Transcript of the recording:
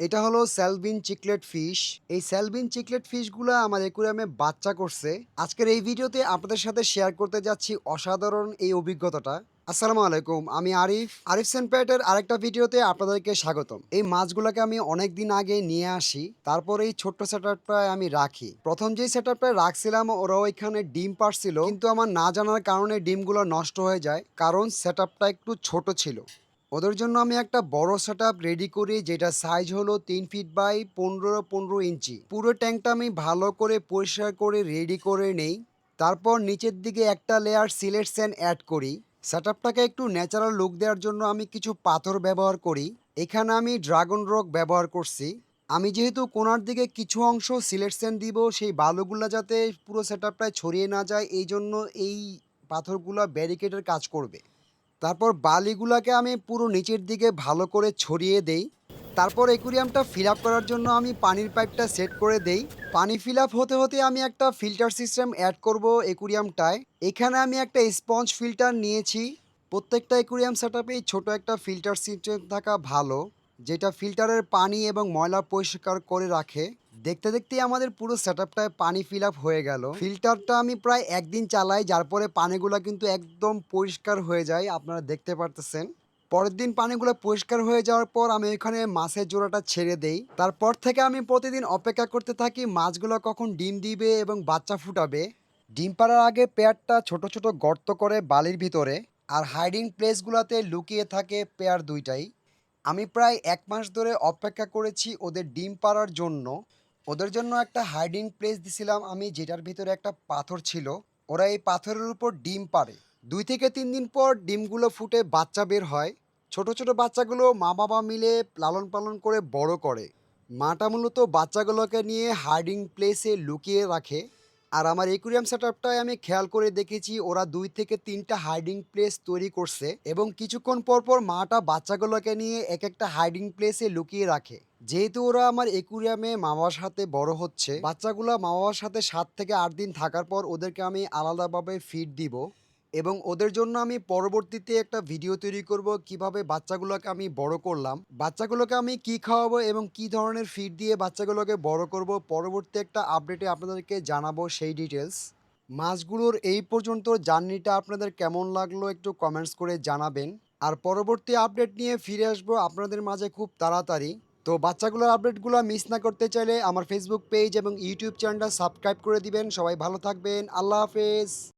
এটা হলো স্যালভিন chiclet fish. এই স্যালভিন চিকলেট ফিশগুলো আমার একুরিয়ামে বাচ্চা করছে। আজকের এই ভিডিওতে আপনাদের সাথে শেয়ার করতে যাচ্ছি অসাধারণ এই অভিজ্ঞতাটা। আসসালামু আলাইকুম, আমি আরিফ। আরিফ সেনপেটের আরেকটা ভিডিওতে আপনাদেরকে স্বাগতম। এই মাছগুলোকে আমি অনেক দিন আগে নিয়ে আসি, তারপর এই ছোট্ট সেটআপটায় আমি রাখি। প্রথম যেই সেটআপটায় রাখছিলাম ওরা ওইখানে ডিম পারছিল কিন্তু আমার না জানার কারণে ডিমগুলো নষ্ট হয়ে যায়, কারণ সেটআপটা একটু ছোট ছিল। ওদের জন্য আমি একটা বড় সেট রেডি করি, যেটা সাইজ হলো তিন ফিট বাই পনেরো পনেরো ইঞ্চি। পুরো ট্যাঙ্কটা আমি ভালো করে পরিষ্কার করে রেডি করে নেই। তারপর নিচের দিকে একটা লেয়ার সিলেট স্যান্ড অ্যাড করি। সেট একটু ন্যাচারাল লুক দেওয়ার জন্য আমি কিছু পাথর ব্যবহার করি। এখানে আমি ড্রাগন রক ব্যবহার করছি। আমি যেহেতু কোনার দিকে কিছু অংশ স্যান্ড দিব, সেই বালুগুলো যাতে পুরো সেট ছড়িয়ে না যায় এই জন্য এই পাথরগুলো ব্যারিকেডের কাজ করবে। তারপর বালিগুলাকে আমি পুরো নিচের দিকে ভালো করে ছড়িয়ে দেই। তারপর একুরিয়ামটা ফিল করার জন্য আমি পানির পাইপটা সেট করে দেই। পানি ফিল হতে হতে আমি একটা ফিল্টার সিস্টেম অ্যাড করব একুরিয়ামটায়। এখানে আমি একটা স্পঞ্জ ফিল্টার নিয়েছি। প্রত্যেকটা একুরিয়াম সেট আপে ছোটো একটা ফিল্টার সিস্টেম থাকা ভালো, যেটা ফিল্টারের পানি এবং ময়লা পরিষ্কার করে রাখে। দেখতে দেখতে আমাদের পুরো সেট পানি ফিল আপ হয়ে গেল। ফিল্টারটা আমি প্রায় একদিন চালাই, যার পরে পানিগুলো কিন্তু একদম পরিষ্কার হয়ে যায়, আপনারা দেখতে পারতেছেন। পরের দিন পানিগুলো পরিষ্কার হয়ে যাওয়ার পর আমি এখানে মাছের জোড়াটা ছেড়ে দেই। তারপর থেকে আমি প্রতিদিন অপেক্ষা করতে থাকি, মাছগুলো কখন ডিম দিবে এবং বাচ্চা ফুটাবে। ডিম পাড়ার আগে পেয়ারটা ছোট ছোট গর্ত করে বালির ভিতরে আর হাইডিং প্লেসগুলোতে লুকিয়ে থাকে পেয়ার দুইটাই। আমি প্রায় এক মাস ধরে অপেক্ষা করেছি ওদের ডিম পাড়ার জন্য। ওদের জন্য একটা হাইডিং প্লেস দিছিলাম আমি, যেটার ভিতরে একটা পাথর ছিল। ওরা এই পাথরের উপর ডিম পারে দুই থেকে তিন দিন পর ডিমগুলো ফুটে বাচ্চা বের হয়। ছোট ছোট বাচ্চাগুলো মা বাবা মিলে লালন পালন করে বড় করে। মাটা মূলত বাচ্চাগুলোকে নিয়ে হাইডিং প্লেসে লুকিয়ে রাখে। আর আমার একুরিয়াম সেটআপটায় আমি খেয়াল করে দেখেছি ওরা দুই থেকে তিনটা হাইডিং প্লেস তৈরি করছে এবং কিছুক্ষণ পরপর পর মাটা বাচ্চাগুলোকে নিয়ে এক একটা হাইডিং প্লেসে লুকিয়ে রাখে। যেহেতু ওরা আমার একুরিয়ামে মামার সাথে বড় হচ্ছে, বাচ্চাগুলো মামার সাথে সাত থেকে আট দিন থাকার পর ওদেরকে আমি আলাদাভাবে ফিড দিব। এবং ওদের জন্য আমি পরবর্তীতে একটা ভিডিও তৈরি করব কীভাবে বাচ্চাগুলোকে আমি বড় করলাম। বাচ্চাগুলোকে আমি কি খাওয়াবো এবং কি ধরনের ফিড দিয়ে বাচ্চাগুলোকে বড় করব পরবর্তী একটা আপডেটে আপনাদেরকে জানাব সেই ডিটেলস মাছগুলোর এই পর্যন্ত জার্নিটা আপনাদের কেমন লাগল একটু কমেন্টস করে জানাবেন। আর পরবর্তী আপডেট নিয়ে ফিরে আসব আপনাদের মাঝে খুব তাড়াতাড়ি। তো বাচ্চাগুলোর আপডেটগুলো মিস না করতে চাইলে আমার ফেসবুক পেজ এবং ইউটিউব চ্যানেলটা সাবস্ক্রাইব করে দিবেন। সবাই ভালো থাকবেন। আল্লাহ হাফেজ।